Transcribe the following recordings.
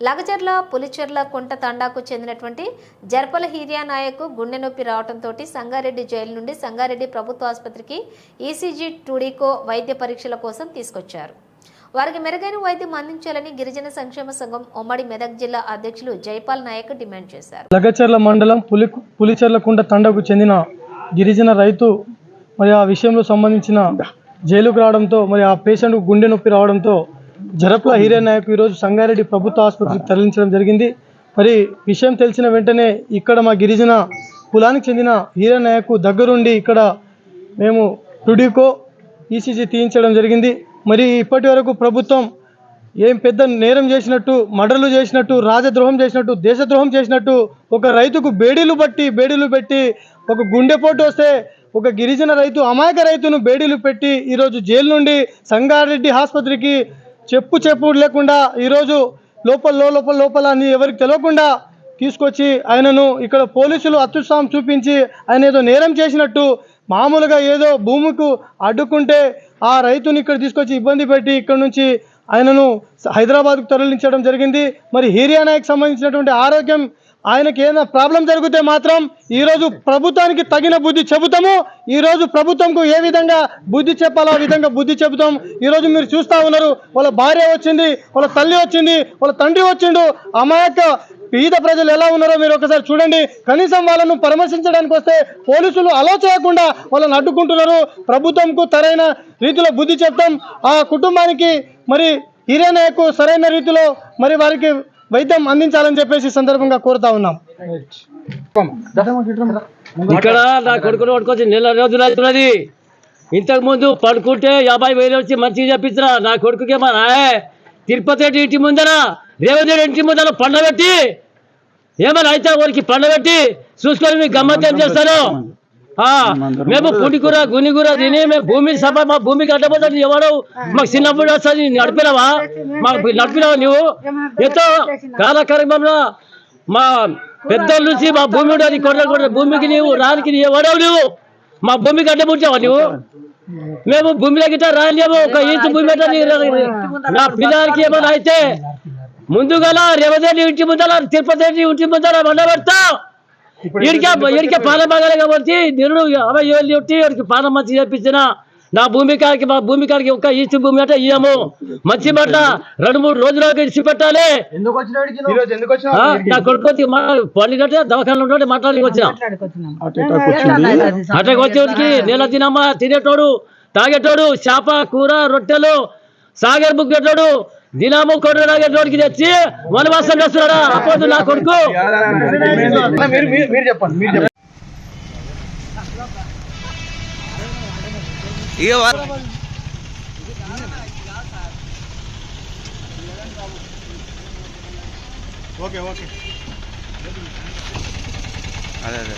లగచర్ల పులిచెర్ల కుంట తండాకు చెందినటువంటి జర్పల హీరియా నాయక్ గుండె నొప్పి రావడంతో సంగారెడ్డి జైలు నుండి సంగారెడ్డి ప్రభుత్వ ఆసుపత్రికి ఈసీజీ టూడీకో వైద్య పరీక్షల కోసం తీసుకొచ్చారు. వారికి మెరుగైన వైద్యం అందించాలని గిరిజన సంక్షేమ సంఘం ఉమ్మడి మెదక్ జిల్లా అధ్యక్షులు జైపాల్ నాయక్ డిమాండ్ చేశారు. లగచర్ల మండలం పులి పులిచెర్లకుంట తండకు చెందిన గిరిజన రైతు మరి ఆ విషయంలో సంబంధించిన జైలుకు రావడంతో మరి ఆ పేషెంట్ గుండె నొప్పి రావడంతో జరప్ల హీరే నాయక్ ఈరోజు సంగారెడ్డి ప్రభుత్వ ఆసుపత్రికి తరలించడం జరిగింది. మరి విషయం తెలిసిన వెంటనే ఇక్కడ మా గిరిజన కులానికి చెందిన హీరే నాయకు దగ్గరుండి ఇక్కడ మేము టుడికో ఈసీజీ తీయించడం జరిగింది. మరి ఇప్పటి వరకు ప్రభుత్వం ఏం పెద్ద నేరం చేసినట్టు మర్డర్లు చేసినట్టు రాజద్రోహం చేసినట్టు దేశద్రోహం చేసినట్టు ఒక రైతుకు బేడీలు బట్టి బేడీలు పెట్టి ఒక గుండెపోటు వస్తే ఒక గిరిజన రైతు అమాయక రైతును బేడీలు పెట్టి ఈరోజు జైలు నుండి సంగారెడ్డి ఆసుపత్రికి చెప్పు చెప్పు లేకుండా ఈరోజు లోపల లోపల లోపల అని ఎవరికి తెలియకుండా తీసుకొచ్చి ఆయనను ఇక్కడ పోలీసులు అత్యుత్సాహం చూపించి ఆయన ఏదో నేరం చేసినట్టు మామూలుగా ఏదో భూమికు అడ్డుకుంటే ఆ రైతుని ఇక్కడ తీసుకొచ్చి ఇబ్బంది పెట్టి ఇక్కడ నుంచి ఆయనను హైదరాబాద్కు తరలించడం జరిగింది. మరి హీరియా నాయక్ సంబంధించినటువంటి ఆరోగ్యం ఆయనకి ఏదైనా ప్రాబ్లం జరిగితే మాత్రం ఈరోజు ప్రభుత్వానికి తగిన బుద్ధి చెబుతాము. ఈరోజు ప్రభుత్వంకు ఏ విధంగా బుద్ధి చెప్పాలో ఆ విధంగా బుద్ధి చెబుతాం. ఈరోజు మీరు చూస్తూ ఉన్నారు వాళ్ళ భార్య వచ్చింది వాళ్ళ తల్లి వచ్చింది వాళ్ళ తండ్రి వచ్చిండు. అమాయక పీద ప్రజలు ఎలా ఉన్నారో మీరు ఒకసారి చూడండి. కనీసం వాళ్ళను పరామర్శించడానికి వస్తే పోలీసులు అలో చేయకుండా వాళ్ళని అడ్డుకుంటున్నారు. ప్రభుత్వంకు సరైన రీతిలో బుద్ధి చెప్తాం. ఆ కుటుంబానికి మరి హిరేనాయకు సరైన రీతిలో మరి వారికి వైద్యం అందించాలని చెప్పేసి సందర్భంగా కోరుతా ఉన్నాం. ఇక్కడ నా కొడుకుని పట్టుకొచ్చి నెల రోజులు అవుతున్నది. ఇంతకు ముందు పడుకుంటే యాభై వేలు వచ్చి మంచిగా చెప్పించిన నా కొడుకుకి మా నాయే. తిరుపతి రెడ్డి ఇంటి ముందర రేవంత్ రెడ్డి ఇంటి ముందర పండబెట్టి ఏమైనా అయితే వారికి పండబెట్టి చూసుకొని మీకు గమ్మత్యం చేస్తాను మేము పుండికూర గునికూర తిని మేము భూమి సభ మా భూమికి అడ్డపోతుంది ఎవరు? మాకు చిన్నప్పుడు వస్తుంది నడిపినావా? మాకు నడిపినావా నువ్వు ఎంతో కాలక్రమంలో మా పెద్దల నుంచి మా భూమి ఉండదు కొట్ల కొట్ల భూమికి నీవు రానికి ఎవడవు నువ్వు మా భూమికి అడ్డపుచ్చావా నువ్వు మేము భూమిలో గిట్ట రాలేము ఒక ఈత భూమి నీ- పిల్లలకి ఏమైనా అయితే ముందుగల రేవదేవి ఇంటి ముందర తిరుపతి ఇంటి ముందర మండబెడతా ఇడికే ఇడికే కాబట్టి నిరుడు అరవై ఏళ్ళు పాల మంచి చేపించిన. నా భూమి కాడికి మా భూమి కాడికి ఒక్క ఈస్ట్ భూమి అంటే ఇయ్యము. మంచి మాట రెండు మూడు రోజులకి ఇడిచి పెట్టాలి. నా కొడుకు మా దవాఖాన ఉంటే మాట్లాడి వచ్చిన. అట్టకి వచ్చేటికి నెల తినమ్మా తినేటోడు తాగేటోడు చేప కూర రొట్టెలు సాగర్ బుగ్గేటోడు దినము కొడు తాగేటోడికి తెచ్చి వనవాసం చేస్తున్నాడా అప్పుడు నా కొడుకు ఇక వా- అదే అదే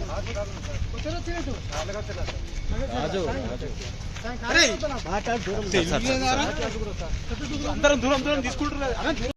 అందరం దూరం దూరం తీసుకుంటారు